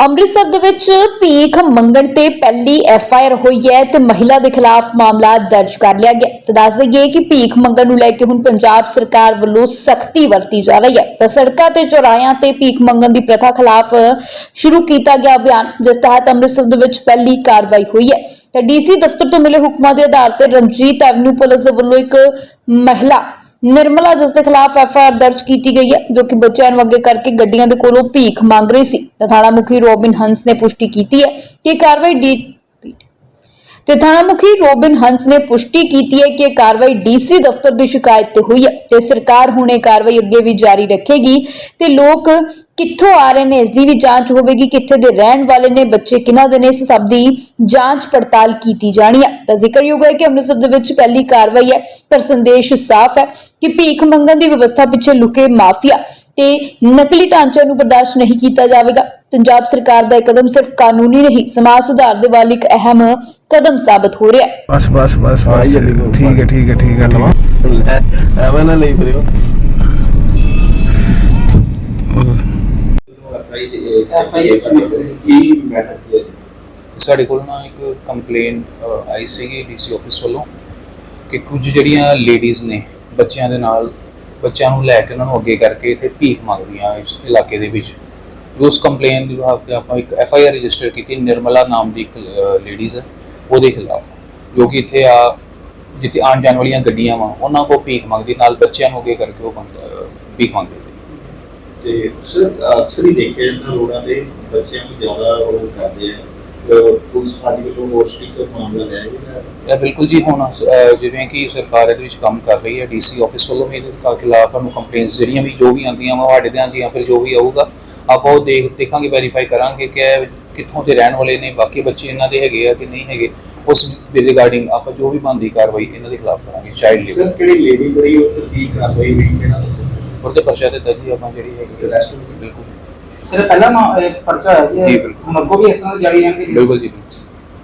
ਅੰਮ੍ਰਿਤਸਰ ਦੇ ਵਿੱਚ ਭੀਖ ਮੰਗਣ ਤੇ ਪਹਿਲੀ ਐਫ ਆਈ ਆਰ ਹੋਈ ਹੈ ਤੇ ਮਹਿਲਾ ਦੇ ਖਿਲਾਫ ਮਾਮਲਾ ਦਰਜ ਕਰ ਲਿਆ ਗਿਆ। ਤੇ ਦੱਸ ਦਈਏ ਕਿ ਭੀਖ ਮੰਗਣ ਨੂੰ ਲੈ ਕੇ ਹੁਣ ਪੰਜਾਬ ਸਰਕਾਰ ਵੱਲੋਂ ਸਖਤੀ ਵਰਤੀ ਜਾ ਰਹੀ ਹੈ। ਤਾਂ ਸੜਕਾਂ ਤੇ ਚੌਰਾਹਿਆਂ ਤੇ ਭੀਖ ਮੰਗਣ ਦੀ ਪ੍ਰਥਾ ਖਿਲਾਫ ਸ਼ੁਰੂ ਕੀਤਾ ਗਿਆ ਅਭਿਆਨ, ਜਿਸ ਤਹਿਤ ਅੰਮ੍ਰਿਤਸਰ ਦੇ ਵਿੱਚ ਪਹਿਲੀ ਕਾਰਵਾਈ ਹੋਈ ਹੈ। ਤਾਂ ਡੀਸੀ ਦਫ਼ਤਰ ਤੋਂ ਮਿਲੇ ਹੁਕਮਾਂ ਦੇ ਆਧਾਰ ਤੇ ਰਣਜੀਤ ਐਵਨਿਊ ਪੁਲਿਸ ਦੇ ਵੱਲੋਂ ਇੱਕ ਮਹਿਲਾ ਨਿਰਮਲਾ, ਜਿਸ ਦੇ ਖਿਲਾਫ ਐਫ ਆਈ ਆਰ ਦਰਜ ਕੀਤੀ ਗਈ ਹੈ, ਜੋ ਕਿ ਬੱਚਿਆਂ ਨੂੰ ਅੱਗੇ ਕਰਕੇ ਗੱਡੀਆਂ ਦੇ ਕੋਲੋਂ ਭੀਖ ਮੰਗ ਰਹੀ ਸੀ। ਤਾਂ ਥਾਣਾ ਮੁਖੀ ਰੋਬਿਨ ਹੰਸ ਨੇ ਪੁਸ਼ਟੀ ਕੀਤੀ ਹੈ ਕਿ ਕਾਰਵਾਈ ਡੀ ਤੇ ਥਾਣਾ ਮੁਖੀ ਰੋਬਿਨ ਹੰਸ ਨੇ ਪੁਸ਼ਟੀ ਕੀਤੀ ਹੈ ਕਿ ਇਹ ਕਾਰਵਾਈ ਡੀਸੀ ਦਫ਼ਤਰ ਦੀ ਸ਼ਿਕਾਇਤ ਤੇ ਹੋਈ ਹੈ ਤੇ ਸਰਕਾਰ ਹੁਣ ਇਹ ਕਾਰਵਾਈ ਅੱਗੇ ਵੀ ਜਾਰੀ ਰੱਖੇਗੀ ਤੇ ਲੋਕ ਕਿੱਥੋਂ ਆ ਰਹੇ ਨੇ, ਇਸ ਦੀ ਵੀ ਜਾਂਚ ਹੋਵੇਗੀ ਕਿੱਥੇ ਦੇ ਰਹਿਣ ਵਾਲੇ ਨੇ, ਬੱਚੇ ਕਿਹਨਾਂ ਦੇ ਨੇ, ਇਸ ਸਭ ਦੀ ਜਾਂਚ ਪੜਤਾਲ ਕੀਤੀ ਜਾਣੀ ਹੈ। ਤਾਂ ਜ਼ਿਕਰਯੋਗ ਹੈ ਕਿ ਅੰਮ੍ਰਿਤਸਰ ਦੇ ਵਿੱਚ ਪਹਿਲੀ ਕਾਰਵਾਈ ਹੈ, ਪਰ ਸੰਦੇਸ਼ ਸਾਫ਼ ਹੈ ਕਿ ਭੀਖ ਮੰਗਣ ਦੀ ਵਿਵਸਥਾ ਪਿੱਛੇ ਲੁਕੇ ਮਾਫੀਆ ਤੇ ਨਕਲੀ ਢਾਂਚਿਆਂ ਨੂੰ ਬਰਦਾਸ਼ਤ ਨਹੀਂ ਕੀਤਾ ਜਾਵੇਗਾ। ਪੰਜਾਬ ਸਰਕਾਰ ਦਾ ਇਹ ਕਦਮ ਸਿਰਫ ਕਾਨੂੰਨੀ ਨਹੀਂ ਸਮਾਜ ਸੁਧਾਰ ਦੇ ਵੱਲ ਇੱਕ ਅਹਿਮ ਕਦਮ ਸਾਬਤ ਹੋ ਰਿਹਾ ਹੈ। ਬਸ ਬਸ ਬਸ ਬਸ। ਠੀਕ ਹੈ ਠੀਕ ਹੈ ਠੀਕ ਹੈ ਐਵੇਂ ਨਾ ਲਈ ਫਿਰਿਓ। ਸਾਡੇ ਕੋਲ ਨਾ ਇੱਕ ਕੰਪਲੇਨ ਆਈ ਸੀਗੀ ਡੀਸੀ ਆਫਿਸ ਵੱਲੋਂ ਕਿ ਕੁਝ ਜਿਹੜੀਆਂ ਲੇਡੀਜ਼ ਨੇ ਬੱਚਿਆਂ ਦੇ ਨਾਲ ਬੱਚਿਆਂ ਨੂੰ ਲੈ ਕੇ ਉਹਨਾਂ ਨੂੰ ਅੱਗੇ ਕਰਕੇ ਇੱਥੇ ਭੀਖ ਮੰਗਦੀਆਂ ਇਸ ਇਲਾਕੇ ਦੇ ਵਿੱਚ। ਉਸ ਕੰਪਲੇਨ ਦੇ ਵਿਭਾਗ ਤੇ ਆਪਾਂ ਇੱਕ ਐਫ ਆਈ ਆਰ ਰਜਿਸਟਰ ਕੀਤੀ ਨਿਰਮਲਾ ਨਾਮ ਦੀ ਇੱਕ ਲੇਡੀਜ਼ ਹੈ ਉਹਦੇ ਖਿਲਾਫ। ਜੋ ਕਿ ਇੱਥੇ ਆ ਜਿੱਥੇ ਆਉਣ ਜਾਣ ਵਾਲੀਆਂ ਗੱਡੀਆਂ ਵਾ ਉਹਨਾਂ ਕੋ ਭੀਖ ਮੰਗਦੀ ਨਾਲ ਬੱਚਿਆਂ ਨੂੰ ਅੱਗੇ ਕਰਕੇ ਉਹ ਮੰਗ- ਅਹ, ਭੀਖ ਮੰਗਦੇ ਸੀ। ਤੇ ਸਰ ਅਕਸਰ ਹੀ ਦੇਖਿਆ ਜਾਂਦਾ ਰੋਡਾਂ ਤੇ ਬੱਚਿਆਂ ਨੂੰ ਜ਼ਿਆਦਾ ਉਹ ਪੁਲਿਸ ਅੱਜ ਵੱਲੋਂ ਹੋਰ ਸਟ੍ਰਿਕਟ ਮਾਮਲਾ ਲਿਆ ਗਿਆ ਇਹ ਬਿਲਕੁਲ ਜੀ ਹੁਣ ਅਹ, ਜਿਵੇਂ ਕਿ ਸਰਕਾਰ ਇਹਦੇ ਵਿੱਚ ਕੰਮ ਕਰ ਰਹੀ ਹੈ ਡੀਸੀ ਆਫਿਸ ਵੱਲੋਂ ਵੀ ਇਹਦੇ ਖਿ- ਖਿਲਾਫ ਸਾਨੂੰ ਕੰਪਲੇਂਟਸ ਜਿਹੜੀਆਂ ਵੀ ਜੋ ਵੀ ਆਉਂਦੀਆਂ ਵਾ ਸਾਡੇ ਧਿਆਨ 'ਚ ਜਾਂ ਫਿਰ ਜੋ ਵੀ ਆਊਗਾ ਆਪਾਂ ਉਹ ਦੇਖ ਦੇਖਾਂਗੇ ਵੈਰੀਫਾਈ ਕਰਾਂਗੇ ਕਿ ਇਹ ਕਿੱਥੋਂ ਦੇ ਰਹਿਣ ਵਾਲੇ ਨੇ ਬਾਕੀ ਬੱਚੇ ਇਹਨਾਂ ਦੇ ਹੈਗੇ ਆ ਕਿ ਨਹੀਂ ਹੈਗੇ ਉਸ ਰਿਗਾਰਡਿੰਗ ਆਪਾਂ ਜੋ ਵੀ ਬਣਦੀ ਕਾਰਵਾਈ ਇਹਨਾਂ ਦੇ ਖਿਲਾਫ ਕਰਾਂਗੇ ਚਾਈਲਡ ਸਰ ਲੇਬਰ ਕਿਹੜੀ ਲੇਡੀ ਬੜੀ ਉਹ ਤੇ ਕੀ ਕਾਰਵਾਈ ਹੋਈ ਕਿਹੜਾ ਔਰ ਤੇ ਪਰਚਾ ਦਿੱਤਾ ਜੀ ਆਪਾਂ ਜਿਹੜੀ ਹੈਗੀ Arrest ਬਿਲਕੁਲ। ਸਰ ਪਹਿਲਾਂ ਮਾ- ਇਹ ਪਰਚਾ ਹੈ ਜੀ, ਬਿਲਕੁਲ। ਹੁਣ ਅੱਗੋਂ ਵੀ ਇਸ ਤਰ੍ਹਾਂ ਦੀ ਜਾਰੀ ਰਹਿਣਗੇ ਜੀ ਬਿਲਕੁਲ ਜੀ।